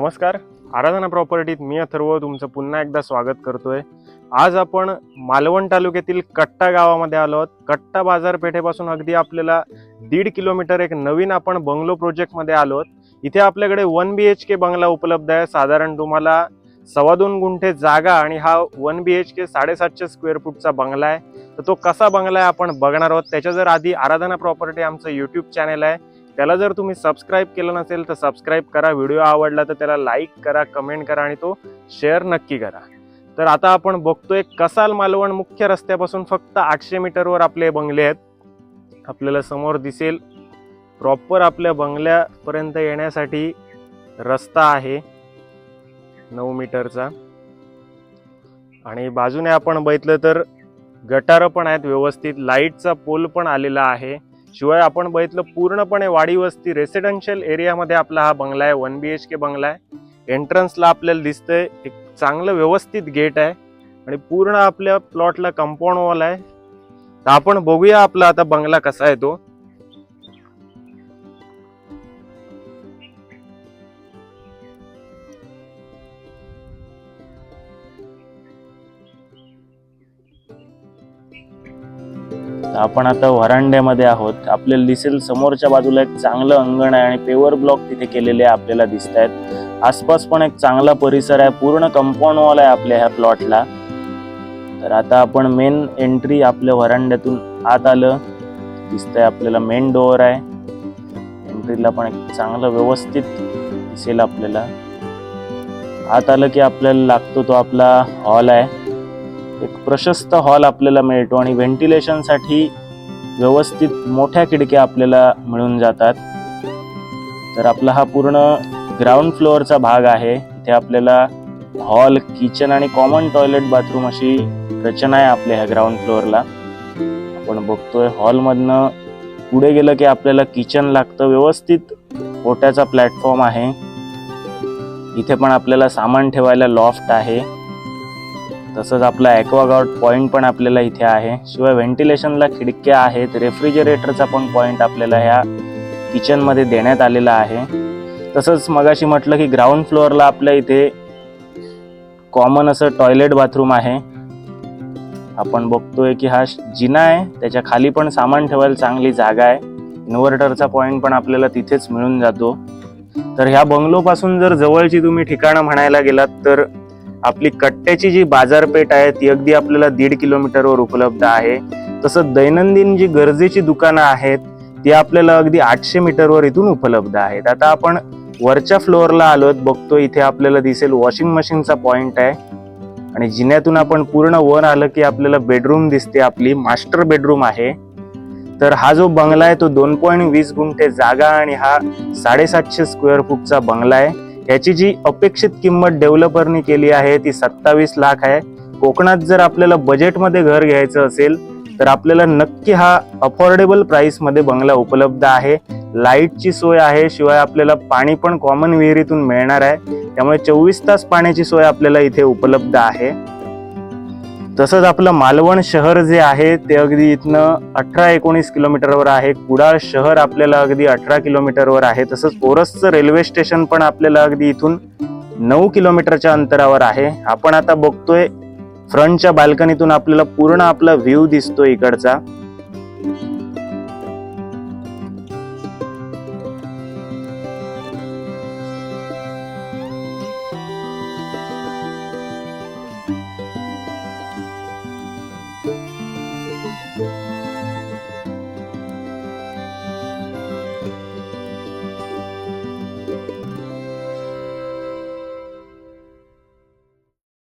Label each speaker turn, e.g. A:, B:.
A: नमस्कार. आराधना प्रॉपर्टीत मी अथर्व तुमचं पुन्हा एकदा स्वागत करतोय. आज आपण मालवण तालुक्यातील कट्टा गावामध्ये आलो आहोत. कट्टा बाजारपेठेपासून अगदी आपल्याला दीड किलोमीटर एक नवीन आपण बंगलो प्रोजेक्टमध्ये आलो आहोत. इथे आपल्याकडे वन बी एच के बंगला उपलब्ध आहे. साधारण तुम्हाला सव्वा दोन गुंठे जागा आणि हा वन बी एच के साडेसातशे स्क्वेअर फूटचा बंगला आहे. तर तो कसा बंगला आहे आपण बघणार आहोत. त्याच्या जर आधी आराधना प्रॉपर्टी आमचं यूट्यूब चॅनल आहे. त्याला जर तुम्ही सबस्क्राईब केलं नसेल तर सबस्क्राईब करा. व्हिडिओ आवडला तर त्याला लाईक करा कमेंट करा आणि तो शेअर नक्की करा. तर आता आपण बघतोय कसाल मालवण मुख्य रस्त्यापासून फक्त आठशे मीटरवर आपले बंगले आहेत. आपल्याला समोर दिसेल. प्रॉपर आपल्या बंगल्यापर्यंत येण्यासाठी रस्ता आहे. नऊ मीटरचा आणि बाजूने आपण बघितलं तर गटारं पण आहेत व्यवस्थित. लाईटचा पोल पण आलेला आहे. शिवाय आपण बघितलं पूर्णपणे वाडी वस्ती रेसिडेन्शियल एरियामध्ये आपला हा बंगला आहे वन बी एच के बंगला आहे. एंट्रन्सला आपल्याला दिसतंय एक चांगलं व्यवस्थित गेट आहे. आणि पूर्ण आपल्या प्लॉटला कंपाऊंड वॉल आहे. तर आपण बघूया आपला आता बंगला कसा आहे तो.
B: आपण आता व्हरांड्यामध्ये आहोत. आपल्याला दिसेल समोरच्या बाजूला एक चांगलं अंगण आहे आणि पेवर ब्लॉक तिथे केलेले आपल्याला दिसत आहेत. आसपास पण एक चांगला परिसर आहे. पूर्ण कंपाऊंड वॉल आहे आपल्या ह्या प्लॉटला. तर आता आपण मेन एंट्री आपल्या व्हरांड्यातून आत आलं. दिसतंय आपल्याला मेन डोअर आहे. एंट्रीला पण एक चांगलं व्यवस्थित दिसेल आपल्याला. आत आलं की आपल्याला लागतो तो आपला हॉल आहे. एक प्रशस्त हॉल आपल्याला मिळतो आणि व्हेंटिलेशनसाठी व्यवस्थित मोठ्या खिडक्या आपल्याला मिळून जातात. तर आपला हा पूर्ण ग्राउंड फ्लोअरचा भाग आहे. इथे आपल्याला हॉल किचन आणि कॉमन टॉयलेट बाथरूम अशी रचना आहे आपल्या ह्या ग्राउंड फ्लोअरला आपण बघतोय हॉलमधनं पुढे गेलं की आपल्याला किचन लागतं. व्यवस्थित ओट्याचा प्लॅटफॉर्म आहे. इथे पण आपल्याला सामान ठेवायला लॉफ्ट आहे. तसंच आपला ॲक्वागार्ड पॉईंट पण आपल्याला इथे आहे. शिवाय व्हेंटिलेशनला खिडक्या आहेत. रेफ्रिजरेटरचा पण पॉईंट आपल्याला ह्या किचनमध्ये देण्यात आलेला आहे. तसंच मगाशी म्हटलं की ग्राउंड फ्लोअरला आपल्या इथे कॉमन असं टॉयलेट बाथरूम आहे. आपण बघतोय की हा जिना आहे. त्याच्याखाली पण सामान ठेवायला चांगली जागा आहे. इन्व्हर्टरचा पॉईंट पण आपल्याला तिथेच मिळून जातो. तर ह्या बंगलोपासून जर जवळची तुम्ही ठिकाणं म्हणायला गेलात तर आपली कट्ट्याची जी बाजारपेठ आहे ती अगदी आपल्याला दीड किलोमीटरवर उपलब्ध आहे. तसं दैनंदिन जी गरजेची दुकानं आहेत ती आपल्याला अगदी आठशे मीटरवर इथून उपलब्ध आहेत. आता आपण वरच्या फ्लोअरला आलोत बघतो इथे आपल्याला दिसेल वॉशिंग मशीनचा पॉइंट आहे. आणि जिन्यातून आपण पूर्ण वर आलं की आपल्याला बेडरूम दिसते आपली मास्टर बेडरूम आहे. तर हा जो बंगला आहे तो दोन पॉईंट वीस गुंठे जागा आणि हा साडेसातशे स्क्वेअर फूटचा बंगला आहे. याची जी अपेक्षित किंमत डेव्हलपरनी केली आहे ती सत्तावीस लाख आहे. कोकणात जर आपल्याला बजेटमध्ये घर घ्यायचं असेल तर आपल्याला नक्की हा अफोर्डेबल प्राईसमध्ये बंगला उपलब्ध आहे. लाईटची सोय आहे शिवाय आपल्याला पाणी पण कॉमन विहिरीतून मिळणार आहे. त्यामुळे चोवीस तास पाण्याची सोय आपल्याला इथे उपलब्ध आहे. तसंच आपलं मालवण शहर जे आहे ते अगदी इथनं अठरा एकोणीस किलोमीटरवर आहे. कुडाळ शहर आपल्याला अगदी अठरा किलोमीटरवर आहे. तसंच ओरसचं रेल्वे स्टेशन पण आपल्याला अगदी इथून नऊ किलोमीटरच्या अंतरावर आहे. आपण आता बघतोय फ्रंटच्या बाल्कनीतून आपल्याला पूर्ण आपला व्ह्यू दिसतो इकडचा.